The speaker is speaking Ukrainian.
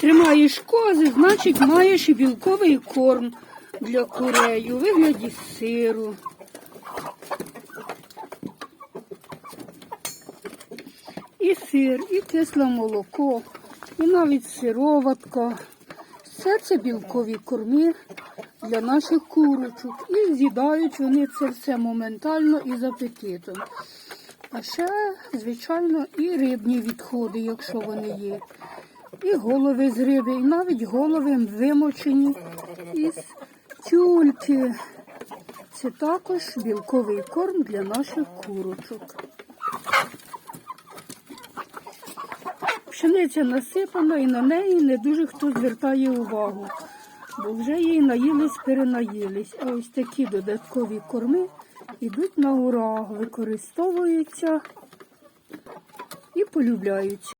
тримаєш кози, значить маєш і білковий корм для курей у вигляді сиру. І сир, і кисле молоко, і навіть сироватка. Все це білкові корми для наших курочок. І з'їдають вони це все моментально і з апетитом. А ще, звичайно, і рибні відходи, якщо вони є. І голови з риби, і навіть голови вимочені із тюльки. Це також білковий корм для наших курочок. Пшениця насипана і на неї не дуже хто звертає увагу, бо вже її наїлись, перенаїлись. А ось такі додаткові корми йдуть на ура, використовуються і полюбляються.